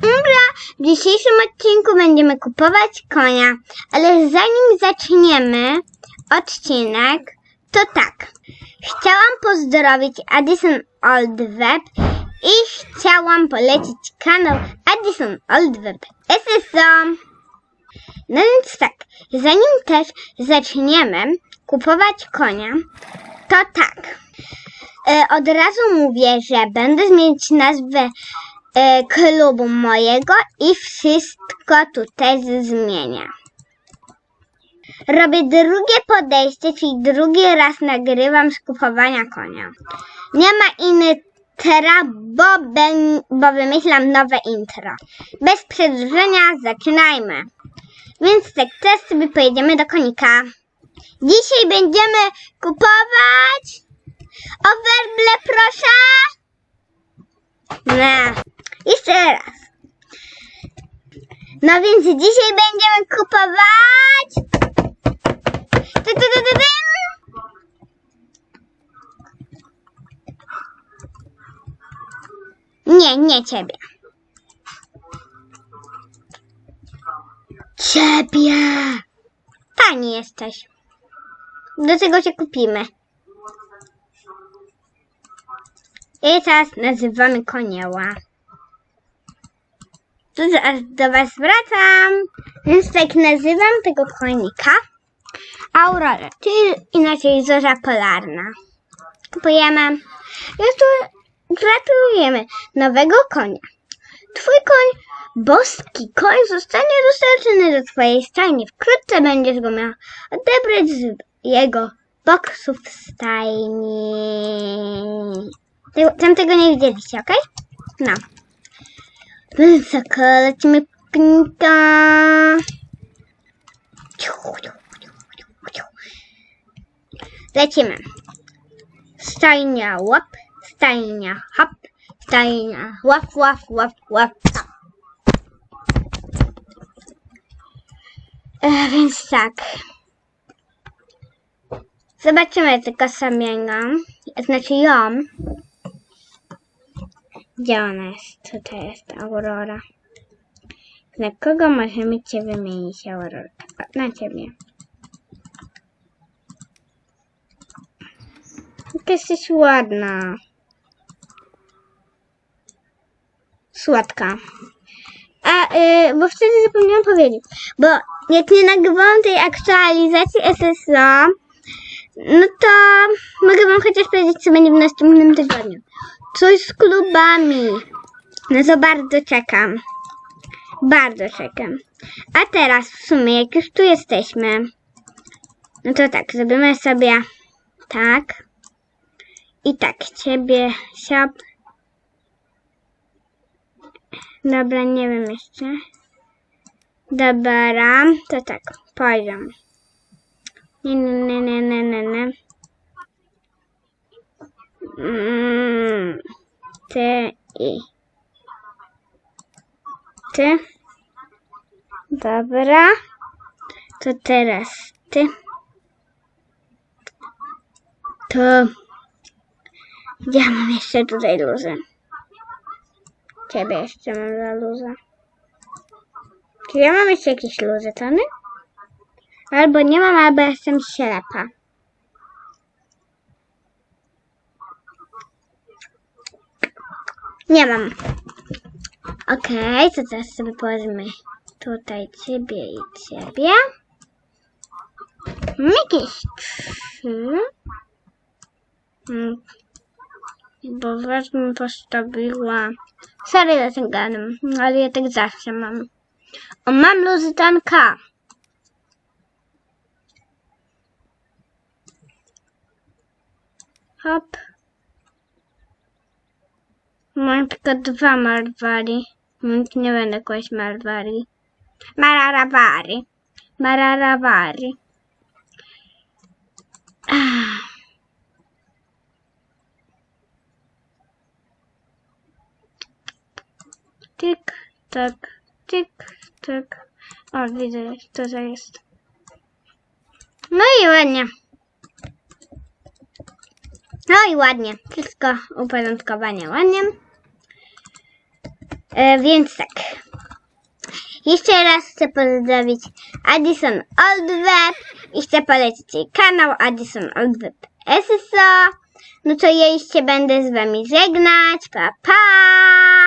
Dobra, w dzisiejszym odcinku będziemy kupować konia, ale zanim zaczniemy odcinek, to tak. Chciałam pozdrowić Addison Old Web i chciałam polecić kanał Addison Old Web SSO. No więc tak, zanim też zaczniemy kupować konia, to tak. E, od razu mówię, że będę zmienić nazwę klubu mojego i wszystko tutaj zmienię. Robię drugie podejście, czyli drugi raz nagrywam z kupowania konia. Nie ma intra, bo, ben, bo wymyślam nowe intro. Bez przedłużenia zaczynajmy. Więc tak, teraz sobie pojedziemy do konika. Dzisiaj będziemy kupować o werble, proszę. No, jeszcze raz. No więc dzisiaj będziemy kupować. Ty, ty, ty, ty, ty. Nie, nie ciebie. Ciebie. Pani jesteś. Do tego cię kupimy. I teraz nazywamy konioła. Tu zaraz do was wracam. Więc tak nazywam tego konika. Aurora, czyli inaczej zorza polarna. Kupujemy. Gratulujemy nowego konia. Twój koń, boski koń, zostanie dostarczony do twojej stajni. Wkrótce będziesz go miał odebrać z jego boksów stajni. Tam tego nie widzieliście, okej? No. Wysoko lecimy konika. Lecimy. Stajnia łap, stajnia hop, stajnia łap, łap, łap, łap. E, więc tak. Zobaczymy tylko samego. Znaczy ją. Gdzie ona jest? Tutaj jest Aurora. Na kogo możemy cię wymienić, Aurora? Na ciebie. Jaka jesteś ładna. Słodka. A, y, bo wtedy zapomniałam powiedzieć, bo jak nie nagrywałam tej aktualizacji SSO, no to mogę wam chociaż powiedzieć, co będzie w następnym tygodniu. Coś z klubami. No to bardzo czekam. Bardzo czekam. A teraz w sumie, jak już tu jesteśmy, no to tak, zrobimy sobie tak. I tak, ciebie siap. Dobra, nie wiem jeszcze. Dobra, to tak, poziom. Nie, nie, nie, nie, nie, nie. Mm, ty i ty. Dobra. To teraz ty. To ja mam jeszcze tutaj luzę. Ciebie jeszcze mam za luzę. Czy ja mam jeszcze jakieś luzy, Tony? Albo nie mam, albo jestem ślepa. Nie mam. Okej, to teraz sobie powiedzmy tutaj ciebie i ciebie. Jakieś trzy. Mm. Bo bym postawiła. Sorry za ten gadam, ale ja tak zawsze mam. O, mam luzytanka. Hop. Mam dwa marwari. Nie będę kłaść marwari. Mararawari. Ah. Tyk, tak, tyk, tak. O, widzę, co to jest. No i ładnie. No i ładnie. Wszystko uporządkowanie ładnie. E, więc tak. Jeszcze raz chcę pozdrowić Addison Oldweb i chcę polecić jej kanał Addison Oldweb SSO. No to ja się będę z wami żegnać. Pa, pa!